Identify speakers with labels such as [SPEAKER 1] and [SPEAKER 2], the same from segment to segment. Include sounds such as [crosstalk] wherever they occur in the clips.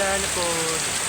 [SPEAKER 1] Wala na po.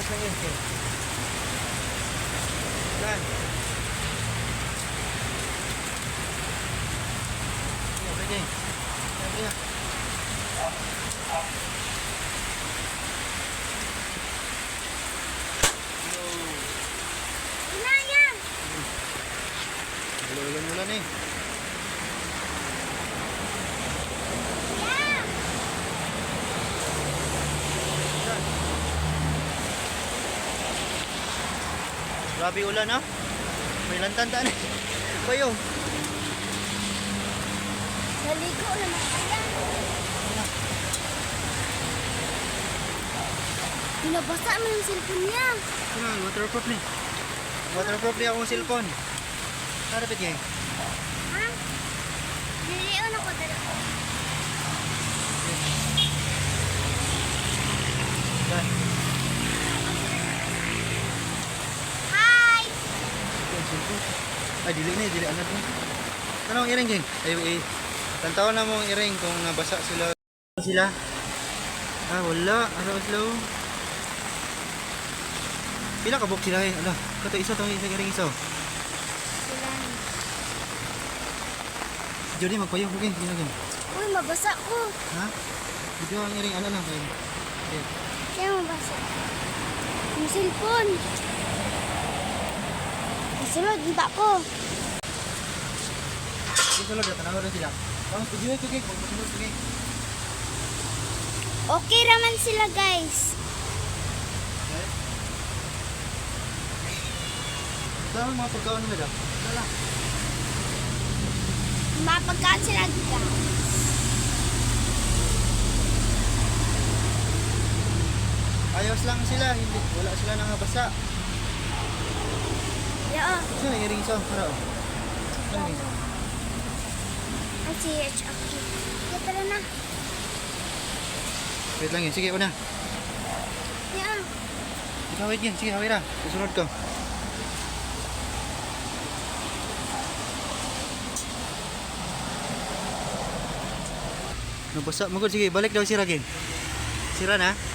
[SPEAKER 1] Nagawas na yun. eh. Lan. Oh, pwede. Pwede na.
[SPEAKER 2] Inaya!
[SPEAKER 1] Ulan-ulan eh.
[SPEAKER 2] Yeah!
[SPEAKER 1] Grabe ulan ha. May lantanda na. [laughs] Bayo.
[SPEAKER 2] Naligo na na kaya. Binabasa mo yung cellphone niya.
[SPEAKER 1] Ano, waterproof ni. Waterproof ni akong cellphone. Harapit kayo.
[SPEAKER 2] Ha? Nilion ako dala.
[SPEAKER 1] Lan.
[SPEAKER 2] Hi!
[SPEAKER 1] Yung cellphone. Ay, dili ni, dili anak ni. Ano ang iring, King? Ay, eh. Tantawan na mo ang iring kung nabasa sila. Sila? Ah, wala. Ano sila? Pila ka box sila eh. Ala, kato isa to, isa iring isa.
[SPEAKER 2] Sila.
[SPEAKER 1] Jody, magpayo ko, King. Sige, King.
[SPEAKER 2] Uy, mabasa ko.
[SPEAKER 1] Ha? Video ang iring, ano lang kayo. Okay.
[SPEAKER 2] Kaya mabasa. Yung cellphone. Kasunod, hindi ko.
[SPEAKER 1] sulod na tanaw rin sila. Ang video ito ko gig.
[SPEAKER 2] Okay raman sila guys.
[SPEAKER 1] Okay. Saan mga pagkaon mo daw? Wala.
[SPEAKER 2] Mapagkaan sila guys.
[SPEAKER 1] Ayos lang sila, hindi wala sila nangabasa. Sino yung earrings oh? Para oh. Ano yun?
[SPEAKER 2] Ang CH okay. Yo, tara na.
[SPEAKER 1] Wait lang yun, sige una.
[SPEAKER 2] Yo.
[SPEAKER 1] Ikaw wait yan, sige hawira. Susunod ko. Nabasa mo sige balik daw si Ragin. Sira na.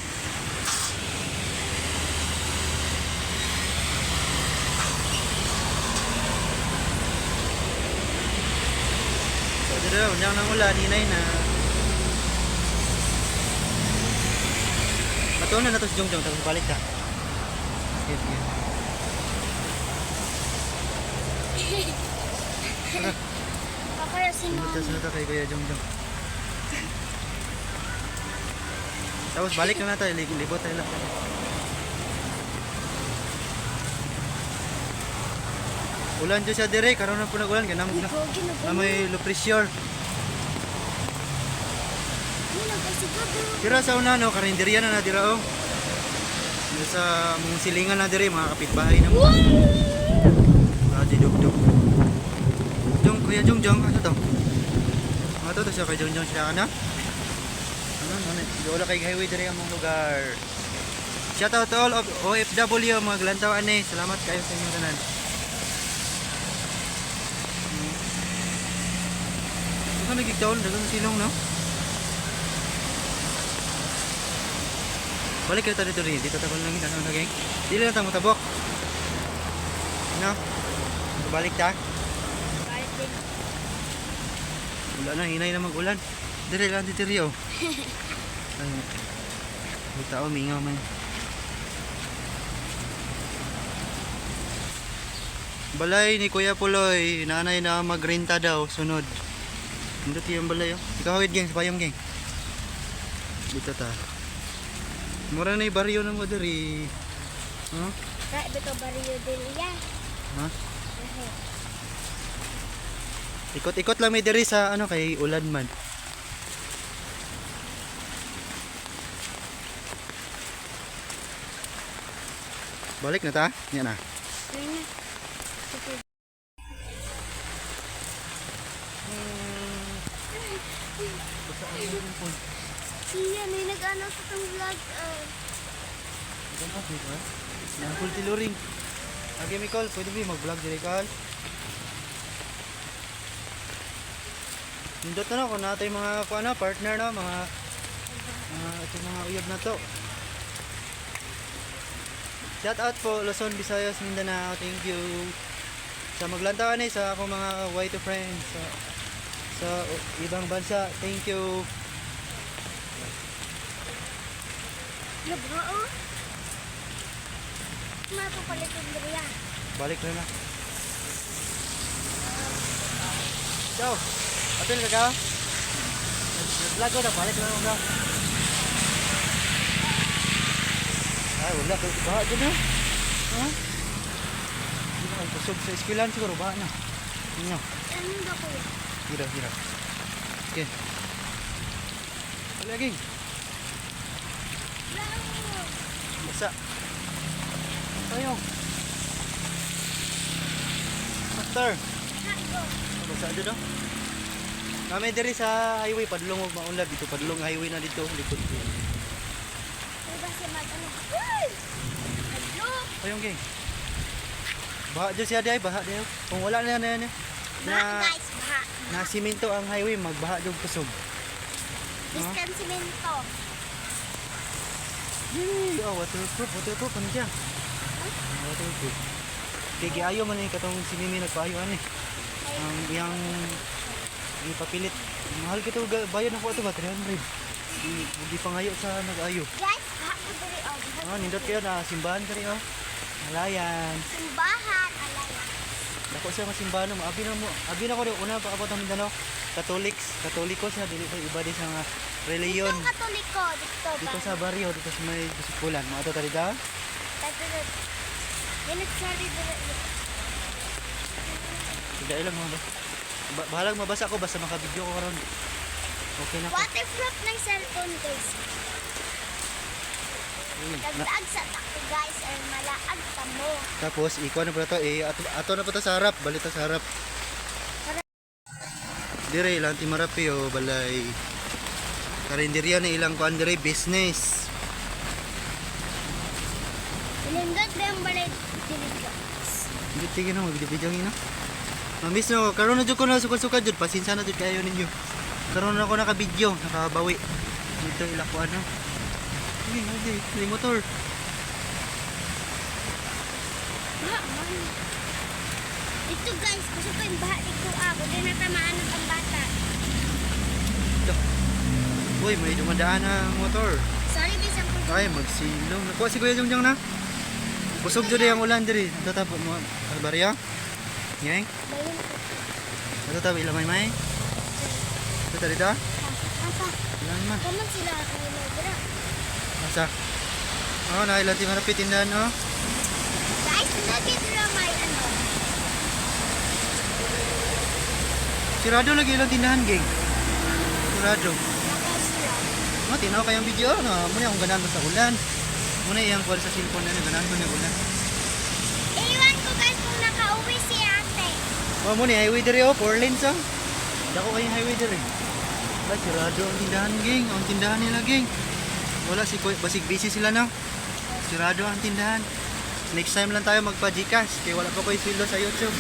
[SPEAKER 1] Daw, unang nang ulan, hinay na. Matuon na to si Jongjong, tapos balik ka. Sige, sige. [laughs]
[SPEAKER 2] Kakaya si
[SPEAKER 1] Sunod ka, kay Kuya Jongjong. Tapos balik na tayo, libot tayo lang. Ulan dyan siya dire, karoon na po nag-ulan, ganam na. Na
[SPEAKER 2] ginagawa.
[SPEAKER 1] may low pressure. Tira sa una, no, karinderya na na dira, oh. Dira Sa mga silingan na dire, mga kapitbahay na mo. Ah, di dug-dug. Jong, Kuya Jong Jong, ano to? Ano to, siya kay Jong Jong siya na? Ano, ano, di wala kay highway dire ang mga lugar. Shout out to all of OFW, mga glantawan eh. Salamat kayo sa inyong tanan. Ito na gigtaon, dagang silong, no? Balik kita dito rin. Dito tayo lang kita sa geng. Dili na tayo matabok. No? Balik ta. Wala na, hinay na mag-ulan. Dire lang dito rin, oh. [laughs] Ay, may tao, mingaw man. Balay ni Kuya Puloy, nanay na magrenta daw, sunod. Hindi yung balay, oh. Ikaw geng, sa payong, geng. Dito ta. Mura na yung baryo na mo diri. Huh?
[SPEAKER 2] Right, beto Barrio del yan.
[SPEAKER 1] Ha? Ikot-ikot lang may diri sa ano kay ulan man. Balik na ta? Yan na.
[SPEAKER 2] Na. Super. Siya, may nag-ano sa itong vlog. ah.
[SPEAKER 1] Yan full tiluring. Agi mi call, pwede ba mag-vlog diri call? Nindot na no, kung natay mga kuha na, partner na, mga mga ito mga uyab na to. Shout out po Luzon, Visayas, Mindanao. Thank you. Sa maglantawan eh, sa akong mga white friends sa sa ibang bansa. Thank you.
[SPEAKER 2] Labra, oh. Mapapalit yung Dria.
[SPEAKER 1] Balik na na. Ciao. Atin ka ka? Ko na, balik na na. Ay, wala. Baha dyan na. Ha? Hindi na, kusog sa eskwelahan siguro. Baha na. Inyo.
[SPEAKER 2] Ano ba ko yun?
[SPEAKER 1] Hira, hira. Okay. Lagi. Basa. Tayo. Master. Basa dito. Kami diri sa highway padulong og maunlad dito padulong highway na dito likod. Ayong gang. Baha dyan siya di ay baha diyo. Kung wala na na na,
[SPEAKER 2] Baha,
[SPEAKER 1] na,
[SPEAKER 2] guys, baha.
[SPEAKER 1] na simento ang highway magbaha jud kusog.
[SPEAKER 2] Diskan simento.
[SPEAKER 1] Yay! Oh, waterproof, waterproof ano siya? Waterproof. Kaya giayo man ni katong si Mimi nagpaayo ani. Ang iyang ipapilit. Mahal kito ga- bayad na po ito ba 300. Di di pangayo sa nag-ayo.
[SPEAKER 2] Guys, oh.
[SPEAKER 1] Ah, nindot kayo na simbahan kari oh. Malayan.
[SPEAKER 2] Simbahan, alala.
[SPEAKER 1] Dako siya masimbano, abi na mo. Abi na ko rin una pakabot ng Mindanao. Catholics, Katoliko siya dili sa iba di sa nga reliyon.
[SPEAKER 2] Itong katoliko, dito ba?
[SPEAKER 1] Dito sa baryo, dito sa may Bisukulan. Mga to talida.
[SPEAKER 2] Dito, Yan nagsari dito.
[SPEAKER 1] Tidak ilang mga ba. ba- Bahalang mabasa ko basta makabidyo ko karon. Okay na ko.
[SPEAKER 2] Waterproof ng cellphone guys.
[SPEAKER 1] Mm, na-
[SPEAKER 2] Dagdag sa tako guys or malaag ka mo.
[SPEAKER 1] Tapos ikuha na pala to eh ato, ato na pa to sa harap, balik to sa harap. Dire ilang timarapi o balay. Karinderya na ilang kuan business.
[SPEAKER 2] Ilindot ba yung balay guys?
[SPEAKER 1] Hindi tigil na magbidyo na. Mamiss no, karon na jud ko na suka-suka jud, pasinsa na jud kayo ninyo. Karon na ako naka-video, nakabawi. Dito ila ko ano. Sige, sige, may motor.
[SPEAKER 2] Man. Ito guys, gusto ko yung baha dito ako. Di natamaan ang bata.
[SPEAKER 1] Uy, may dumadaan na motor.
[SPEAKER 2] Sorry, bisang ko.
[SPEAKER 1] Ay, magsilong. Nakuha si Kuya Jongjong na. Kusog jud ang ulan diri. Ito ta mo Albaria. Yang. Ito ta ila may may. Ito ta dito.
[SPEAKER 2] Papa,
[SPEAKER 1] Ilan man.
[SPEAKER 2] kaman sila ako nila.
[SPEAKER 1] Asa? Oh, na ilan ti marapit tindahan oh.
[SPEAKER 2] Guys, nagit na may ano.
[SPEAKER 1] Sirado lagi ilang tindahan, geng. Sirado.
[SPEAKER 2] Nakasla.
[SPEAKER 1] Mo tinaw kayang video no. Muna akong ganahan sa ulan. Muna iyang kuha sa cellphone na ganahan ko na ulan.
[SPEAKER 2] Iwan ko guys kung nakauwi si ate.
[SPEAKER 1] Oh, muna highway diri oh, four lanes oh. Dako kayong highway diri. Ba sirado ang tindahan, geng. Ang tindahan nila, geng. Wala si basig busy sila na. Sirado ang tindahan. Next time lang tayo magpa-Gcash kaya wala pa ko sweldo sa YouTube.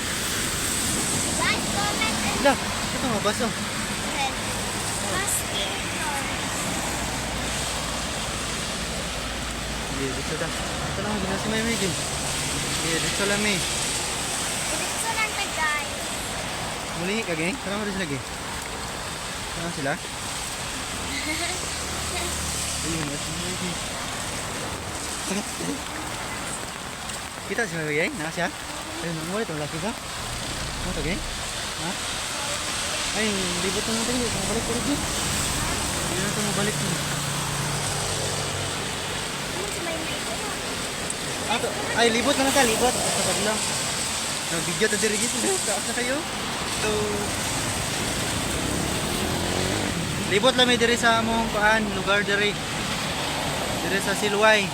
[SPEAKER 2] Guys, comment and
[SPEAKER 1] ito mabas oh. Iya, dito dah. Ito lang gina si May Geng. Iya, dito lang may.
[SPEAKER 2] Dito lang ta guys.
[SPEAKER 1] Muli ka, geng. Tara mo rin sila, geng. Tara sila. [laughs] Ayun, nasa May Geng. Sakit. Kita si May Geng, naka siya. Ayun, muli itong laki ka. Ano to, geng? Ha? Ay, libot na natin. Ito ko rin, geng. Hindi na ito mabalik. geng.
[SPEAKER 2] Ano si may may ko?
[SPEAKER 1] Ato, ay libot na ta, libot. Sa kabila. Nag video ta diri gito. Taas na kayo. So Libot lang may diri sa among paan, lugar diri. Diri sa Silway.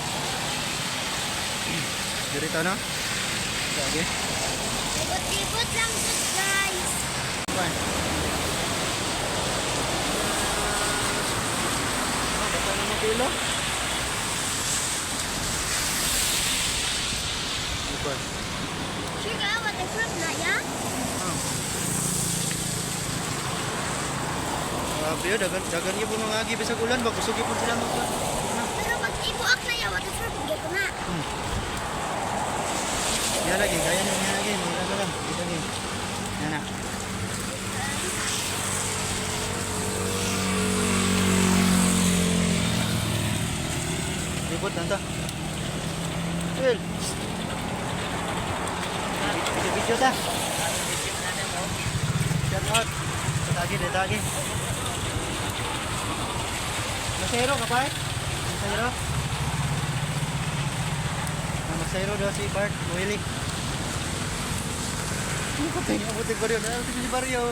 [SPEAKER 1] Diri ta no? Sige.
[SPEAKER 2] Libot-libot lang to guys.
[SPEAKER 1] Bye. Oh, bata na mo kilo. Libot.
[SPEAKER 2] Sure ka, waterproof na yan?
[SPEAKER 1] Oh. Grabe dagan, dagan po mga agi bisag ulan ba? Kusog po sila magka.
[SPEAKER 2] Pero pag ibuak na yan, waterproof, hindi ko na.
[SPEAKER 1] Yan lagi, kaya nyo yan lagi. Mga lang, dito lagi. Yan na. Libot nanta. Will. Video ta. Shout out. Tagi tagi. Masero ka pa? Masero? Ah, Masero daw si Bart Willie. Ano ko tayo? Abutin ko rin. Ano si Barrio?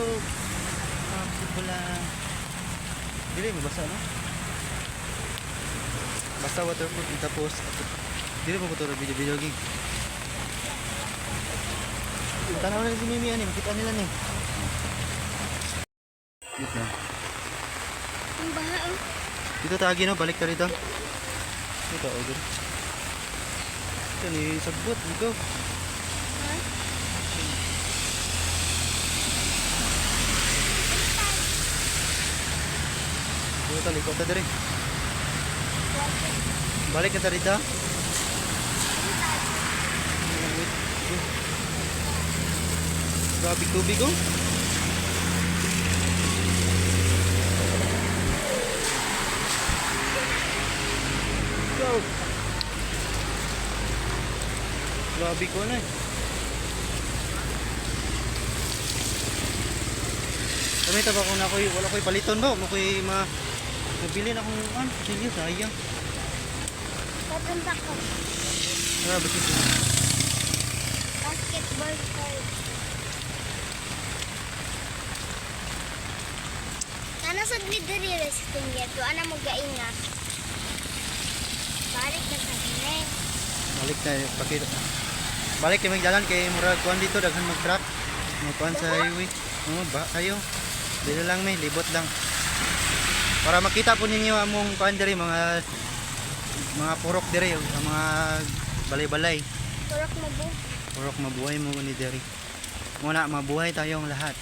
[SPEAKER 1] Ah, pula. Dili, mabasa no? Basta waterproof tapos dili mo motor video video gig. Tanaw na si Mimi ani, makita nila ni.
[SPEAKER 2] Ang baha, oh.
[SPEAKER 1] Dito tagi no, balik ka rito. Dito, oh, dito. Ito ni sagbot, dito. Dito ta likod ta dire. Balik ka ta rito. Grabe tubig oh. Go. Ko na eh. Kamita ba kung na ako'y, wala ko'y paliton ba? Mako'y ma... Mabili na akong, ano, silyo, sayang.
[SPEAKER 2] Papunta ko.
[SPEAKER 1] Ah, basta
[SPEAKER 2] Basketball court. Ano sa diri resting yato? Ano mo gaingat? Balik na sa.
[SPEAKER 1] Balik na, pakita. Balik kay magdalan kay murag kuan dito daghan mag truck. Mag kuan sa highway. Oh, ba kayo. Dili lang may libot lang. Para makita po ninyo among kuan diri mga mga purok diri, ang mga balay-balay.
[SPEAKER 2] Turok mo bu.
[SPEAKER 1] Purok mabuhay mo ni diri. Muna mabuhay tayong lahat.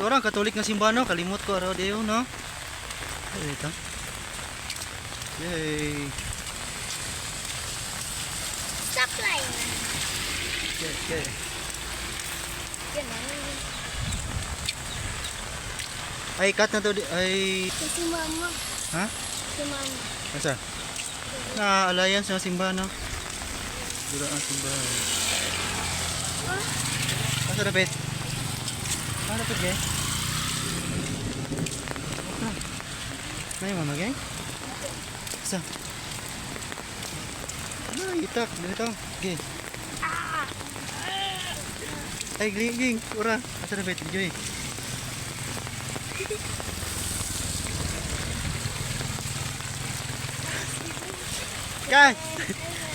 [SPEAKER 1] Orang katolik na simbano, kalimot ko araw diyo, no? Ito. Yay!
[SPEAKER 2] Stop line.
[SPEAKER 1] Okay, okay.
[SPEAKER 2] Ganun.
[SPEAKER 1] Ay, cut na to. Ay,
[SPEAKER 2] Si mama.
[SPEAKER 1] ha?
[SPEAKER 2] Si mama.
[SPEAKER 1] Asa? Na alliance ng simbahan, no? Dura ang simbahan. Asa na, Pet? Ano, Pet, gay? Na yung mama, gay? Asa? Ay, itak. Dito. Gay. Ay, gling, gling. Ura. Asa na, Pet? Joy. Guys!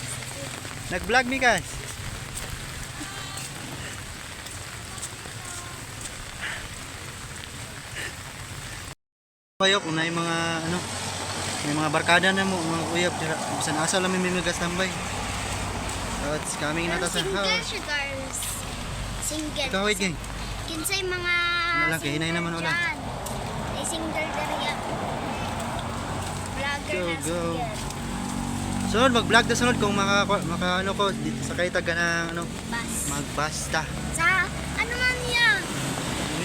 [SPEAKER 1] [laughs] Nag-vlog mi, guys. Na yung mga ano, may mga barkada na mo, mga uyab, tira, bisan asa lang may mga tambay. So it's coming na ta sa house.
[SPEAKER 2] Single.
[SPEAKER 1] Ikaw, wait, gang.
[SPEAKER 2] Kinsay mga
[SPEAKER 1] Ano lang, kahinay
[SPEAKER 2] single
[SPEAKER 1] naman wala.
[SPEAKER 2] dyan. Ay single dariya. Vlogger
[SPEAKER 1] Go,
[SPEAKER 2] na
[SPEAKER 1] go. Sunod, mag-vlog na sunod kung maka, maka ano ko, dito sa kayo taga ng ano,
[SPEAKER 2] Bus.
[SPEAKER 1] magbasta.
[SPEAKER 2] Sa, ano man yan?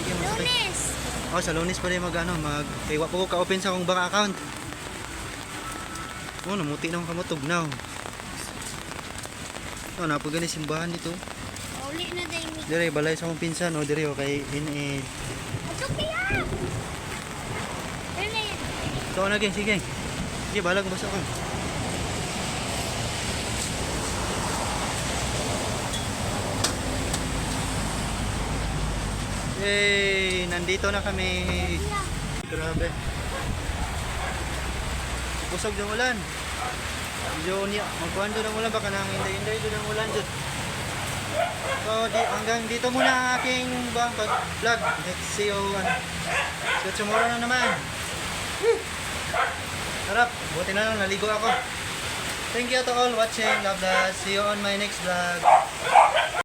[SPEAKER 1] Kay-
[SPEAKER 2] Lunes.
[SPEAKER 1] Oh, sa lunes pa rin mag ano, mag kay wa po ko ka-open sa akong bank account. Oh, namuti na akong kamutog now. Oh, napo gani simbahan dito.
[SPEAKER 2] Uli na day mi.
[SPEAKER 1] Dire balay sa akong pinsan oh, dire oh kay in
[SPEAKER 2] Ato kaya. Ano yan?
[SPEAKER 1] So na geng, sige. Sige, balag basta ko. Yay! Nandito na kami. Grabe. Busog ng ulan. Medyo niya, magkuhan doon ang ulan. Baka nang hinday-hinday doon ang ulan doon. So, di, hanggang dito muna ang aking bang pag-vlog. Let's see you. ano. So, tomorrow na naman. Harap, buti na lang naligo ako. Thank you to all watching. God bless. See you on my next vlog.